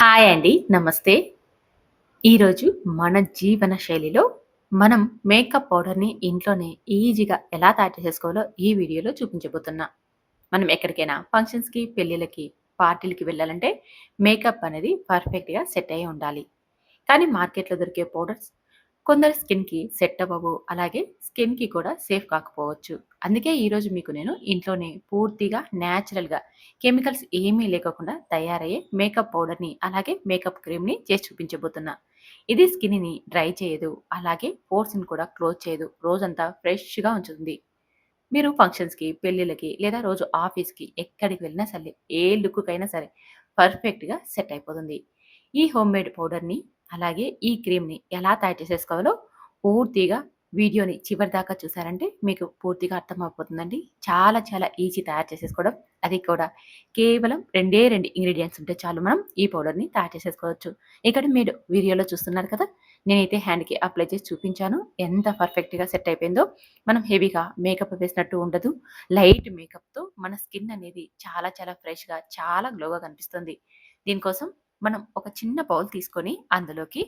Hi అండి. నమస్తే. ఈరోజు మన జీవన శైలిలో మనం మేకప్ పౌడర్‌ని ఇంట్లోనే ఈజీగా ఎలా తయారు చేసుకోవాలో ఈ వీడియోలో చూపించబోతున్నా. మనం ఎక్కడికైనా ఫంక్షన్స్‌కి, పెళ్ళిళ్ళకి, పార్టీలకి వెళ్ళాలంటే మేకప్ అనేది పర్ఫెక్ట్‌గా సెట్ అయ్యి ఉండాలి. కానీ మార్కెట్‌లో దొరికే పౌడర్స్ కొందరి స్కిన్‌కి సెట్ అవ్వవు. అలాగే స్కిన్‌కి కూడా సేఫ్ కాకపోవచ్చు. అందుకే ఈరోజు మీకు నేను ఇంట్లోనే పూర్తిగా న్యాచురల్‌గా కెమికల్స్ ఏమీ లేకుండా తయారయ్యే మేకప్ పౌడర్‌ని, అలాగే మేకప్ క్రీమ్‌ని చేసి చూపించబోతున్నా. ఇది స్కిన్‌ని డ్రై చేయదు. అలాగే పోర్స్‌ని కూడా క్లోజ్ చేయదు. రోజంతా ఫ్రెష్‌గా ఉంచుతుంది. మీరు ఫంక్షన్స్‌కి, పెళ్ళిళ్ళకి లేదా రోజు ఆఫీస్‌కి ఎక్కడికి వెళ్ళినా సరే, ఏ లుక్‌కైనా సరే పర్ఫెక్ట్‌గా సెట్ అయిపోతుంది. ఈ హోమ్‌మేడ్ పౌడర్‌ని అలాగే ఈ క్రీమ్‌ని ఎలా తయారు చేసేసుకోవాలో పూర్తిగా వీడియోని చివరి దాకా చూసారంటే మీకు పూర్తిగా అర్థమైపోతుందండి. చాలా చాలా ఈజీ తయారు చేసేసుకోవడం. అది కూడా కేవలం రెండే రెండు ఇంగ్రీడియంట్స్ ఉంటే చాలు మనం ఈ పౌడర్‌ని తయారు చేసేసుకోవచ్చు. ఇక్కడ మీరు వీడియోలో చూస్తున్నారు కదా! నేనైతే హ్యాండ్‌కి అప్లై చేసి చూపించాను. ఎంత పర్ఫెక్ట్‌గా సెట్ అయిపోయిందో. మనం హెవీగా మేకప్ వేసినట్టు ఉండదు. లైట్ మేకప్‌తో మన స్కిన్ అనేది చాలా చాలా ఫ్రెష్‌గా, చాలా గ్లోగా కనిపిస్తుంది. దీనికోసం మనం ఒక చిన్న బౌల్ తీసుకొని అందులోకి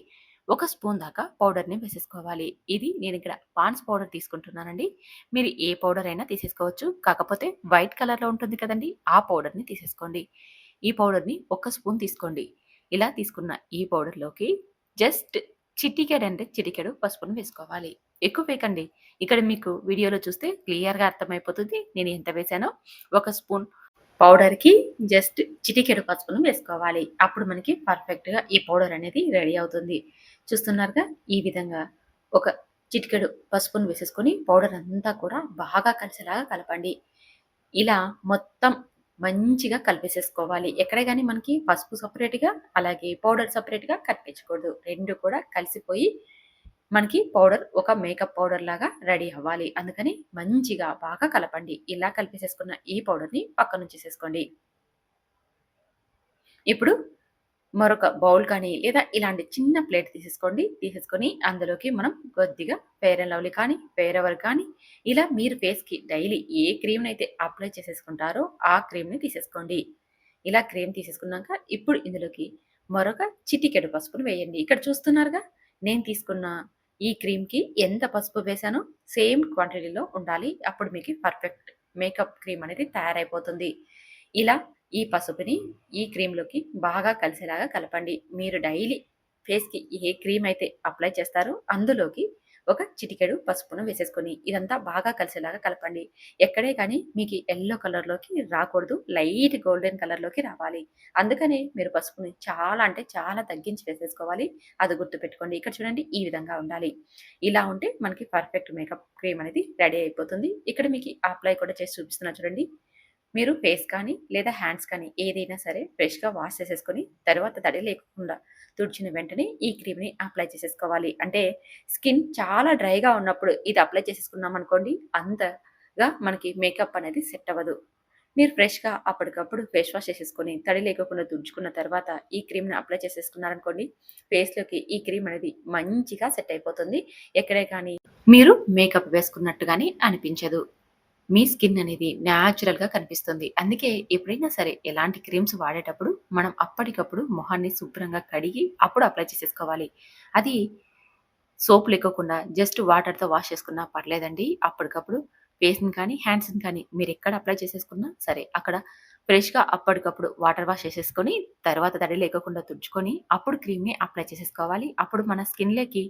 ఒక స్పూన్ దాకా పౌడర్‌ని వేసేసుకోవాలి. ఇది నేను ఇక్కడ పాన్స్ పౌడర్ తీసుకుంటున్నానండి. మీరు ఏ పౌడర్ అయినా తీసేసుకోవచ్చు. కాకపోతే వైట్ కలర్‌లో ఉంటుంది కదండి ఆ పౌడర్‌ని తీసేసుకోండి. ఈ పౌడర్‌ని ఒక స్పూన్ తీసుకోండి. ఇలా తీసుకున్న ఈ పౌడర్‌లోకి జస్ట్ చిటికెడు అంటే చిటికెడు పసుపును వేసుకోవాలి. ఎక్కువ వేయకండి. ఇక్కడ మీకు వీడియోలో చూస్తే క్లియర్‌గా అర్థమైపోతుంది. నేను ఎంత వేసానో ఒక స్పూన్ పౌడర్‌కి జస్ట్ చిటికెడు పసుపును వేసుకోవాలి. అప్పుడు మనకి పర్ఫెక్ట్‌గా ఈ పౌడర్ అనేది రెడీ అవుతుంది. చూస్తున్నారుగా ఈ విధంగా ఒక చిటికెడు పసుపును వేసేసుకొని పౌడర్ అంతా కూడా బాగా కలిసేలాగా కలపండి. ఇలా మొత్తం మంచిగా కలిపేసేసుకోవాలి. ఎక్కడ కానీ మనకి పసుపు సపరేట్గా అలాగే పౌడర్ సపరేట్గా కనిపించకూడదు. రెండు కూడా కలిసిపోయి మనకి పౌడర్ ఒక మేకప్ పౌడర్ లాగా రెడీ అవ్వాలి. అందుకని మంచిగా బాగా కలపండి. ఇలా కలిపేసేసుకున్న ఈ పౌడర్‌ని పక్కనుంచేసేసుకోండి. ఇప్పుడు మరొక బౌల్ కానీ లేదా ఇలాంటి చిన్న ప్లేట్ తీసేసుకోండి. తీసేసుకొని అందులోకి మనం కొద్దిగా ఫెయిర్ అండ్ లవ్లీ కానీ, ఫేర్ ఎవర్ కానీ ఇలా మీరు ఫేస్‌కి డైలీ ఏ క్రీమ్ని అయితే అప్లై చేసేసుకుంటారో ఆ క్రీమ్‌ని తీసేసుకోండి. ఇలా క్రీమ్ తీసేసుకున్నాక ఇప్పుడు ఇందులోకి మరొక చిటికెడు పసుపును వేయండి. ఇక్కడ చూస్తున్నారుగా నేను తీసుకున్న ఈ క్రీమ్‌కి ఎంత పసుపు వేసానో సేమ్ క్వాంటిటీలో ఉండాలి. అప్పుడు మీకు పర్ఫెక్ట్ మేకప్ క్రీమ్ అనేది తయారైపోతుంది. ఇలా ఈ పసుపుని ఈ క్రీమ్‌లోకి బాగా కలిసేలాగా కలపండి. మీరు డైలీ ఫేస్‌కి ఏ క్రీమ్ అయితే అప్లై చేస్తారో అందులోకి ఒక చిటికెడు పసుపును వేసేసుకొని ఇదంతా బాగా కలిసేలాగా కలపండి. ఎక్కడే కానీ మీకు ఎల్లో కలర్‌లోకి రాకూడదు. లైట్ గోల్డెన్ కలర్‌లోకి రావాలి. అందుకనే మీరు పసుపుని చాలా అంటే చాలా తగ్గించి వేసేసుకోవాలి. అది గుర్తుపెట్టుకోండి. ఇక్కడ చూడండి ఈ విధంగా ఉండాలి. ఇలా ఉంటే మనకి పర్ఫెక్ట్ మేకప్ క్రీమ్ అనేది రెడీ అయిపోతుంది. ఇక్కడ మీకు అప్లై కూడా చేసి చూపిస్తున్నా చూడండి. మీరు ఫేస్ కానీ లేదా హ్యాండ్స్ కానీ ఏదైనా సరే ఫ్రెష్‌గా వాష్ చేసేసుకొని తర్వాత తడి లేకుండా తుడిచిన వెంటనే ఈ క్రీమ్‌ని అప్లై చేసేసుకోవాలి. అంటే స్కిన్ చాలా డ్రైగా ఉన్నప్పుడు ఇది అప్లై చేసేసుకున్నామనుకోండి అంతగా మనకి మేకప్ అనేది సెట్ అవ్వదు. మీరు ఫ్రెష్‌గా అప్పటికప్పుడు ఫేస్ వాష్ చేసేసుకొని తడి లేకుండా తుడుచుకున్న తర్వాత ఈ క్రీమ్‌ని అప్లై చేసేసుకున్నారనుకోండి ఫేస్‌లోకి ఈ క్రీమ్ అనేది మంచిగా సెట్ అయిపోతుంది. ఎక్కడే కానీ మీరు మేకప్ వేసుకున్నట్టుగాని అనిపించదు. మీ స్కిన్ అనేది న్యాచురల్‌గా కనిపిస్తుంది. అందుకే ఎప్పుడైనా సరే ఎలాంటి క్రీమ్స్ వాడేటప్పుడు మనం అప్పటికప్పుడు మొహాన్ని శుభ్రంగా కడిగి అప్పుడు అప్లై చేసేసుకోవాలి. అది సోప్ లేకోకుండా జస్ట్ వాటర్‌తో వాష్ చేసుకున్నా పర్లేదండి. అప్పటికప్పుడు ఫేస్‌ని కానీ, హ్యాండ్స్‌ని కానీ మీరు ఎక్కడ అప్లై చేసేసుకున్నా సరే అక్కడ ఫ్రెష్‌గా అప్పటికప్పుడు వాటర్ వాష్ చేసేసుకొని తర్వాత తడి లేకుండా తుడుచుకొని అప్పుడు క్రీమ్‌ని అప్లై చేసేసుకోవాలి. అప్పుడు మన స్కిన్‌లోకి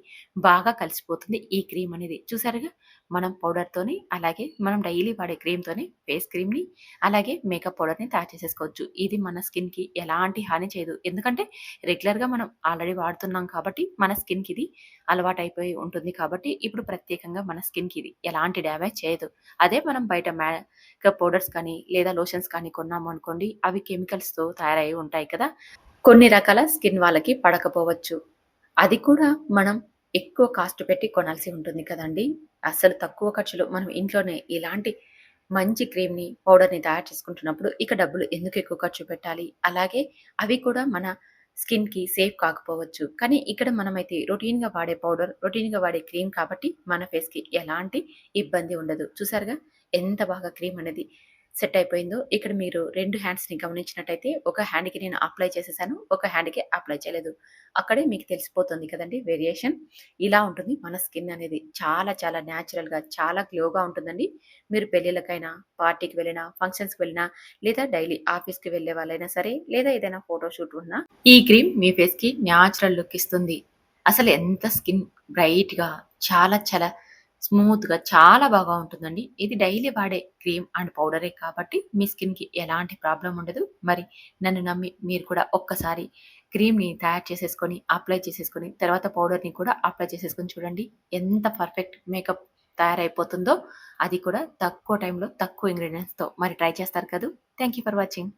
బాగా కలిసిపోతుంది ఈ క్రీమ్ అనేది. చూసారుగా మనం పౌడర్‌తోని అలాగే మనం డైలీ వాడే క్రీమ్‌తోని ఫేస్ క్రీమ్‌ని అలాగే మేకప్ పౌడర్‌ని తయారు చేసేసుకోవచ్చు. ఇది మన స్కిన్‌కి ఎలాంటి హాని చేయదు. ఎందుకంటే రెగ్యులర్‌గా మనం ఆల్రెడీ వాడుతున్నాం కాబట్టి మన స్కిన్‌కి ఇది అలవాటైపోయి ఉంటుంది కాబట్టి ఇప్పుడు ప్రత్యేకంగా మన స్కిన్‌కి ఇది ఎలాంటి డ్యామేజ్ చేయదు. అదే మనం బయట మేకప్ పౌడర్స్ కానీ లేదా లోషన్స్ కానీ కొన్నాం కొన్నాము అనుకోండి అవి కెమికల్స్‌తో తయారై ఉంటాయి కదా! కొన్ని రకాల స్కిన్ వాళ్ళకి పడకపోవచ్చు. అది కూడా మనం ఎక్కువ కాస్ట్ పెట్టి కొనాల్సి ఉంటుంది కదండి అస్సలు తక్కువ ఖర్చులో మనం ఇంట్లోనే ఇలాంటి మంచి క్రీమ్‌ని, పౌడర్‌ని తయారు చేసుకుంటున్నప్పుడు ఇక డబ్బులు ఎందుకు ఎక్కువ ఖర్చు పెట్టాలి? అలాగే అవి కూడా మన స్కిన్‌కి సేఫ్ కాకపోవచ్చు. కానీ ఇక్కడ మనమైతే రొటీన్‌గా వాడే పౌడర్, రొటీన్‌గా వాడే క్రీమ్ కాబట్టి మన ఫేస్‌కి ఎలాంటి ఇబ్బంది ఉండదు. చూసారుగా ఎంత బాగా క్రీమ్ అనేది సెట్ అయిపోయిందో ఇక్కడ మీరు రెండు హ్యాండ్స్‌ని గమనించినట్టయితే ఒక హ్యాండ్‌కి నేను అప్లై చేసేసాను. ఒక హ్యాండ్‌కి అప్లై చేయలేదు. అక్కడే మీకు తెలిసిపోతుంది కదండి వేరియేషన్. ఇలా ఉంటుంది మన స్కిన్ అనేది. చాలా చాలా న్యాచురల్‌గా చాలా గ్లోగా ఉంటుందండి. మీరు పెళ్ళిళ్ళకైనా, పార్టీకి వెళ్ళినా, ఫంక్షన్స్‌కి వెళ్ళినా లేదా డైలీ ఆఫీస్‌కి వెళ్ళే వాళ్ళైనా సరే లేదా ఏదైనా ఫోటోషూట్ ఉన్నా ఈ క్రీమ్ మీ ఫేస్‌కి న్యాచురల్ లుక్ ఇస్తుంది. అసలు ఎంత స్కిన్ బ్రైట్‌గా చాలా చాలా స్మూత్‌గా చాలా బాగా ఉంటుందండి. ఇది డైలీ వాడే క్రీమ్ అండ్ పౌడరే కాబట్టి మీ స్కిన్‌కి ఎలాంటి ప్రాబ్లం ఉండదు. మరి నన్ను నమ్మి మీరు కూడా ఒక్కసారి క్రీమ్‌ని తయారు చేసేసుకొని, అప్లై చేసేసుకొని, తర్వాత పౌడర్‌ని కూడా అప్లై చేసేసుకొని చూడండి. ఎంత పర్ఫెక్ట్ మేకప్ తయారైపోతుందో. అది కూడా తక్కువ టైంలో, తక్కువ ఇంగ్రీడియంట్స్తో మరి ట్రై చేస్తారు కదా థ్యాంక్ యూ ఫర్ వాచింగ్.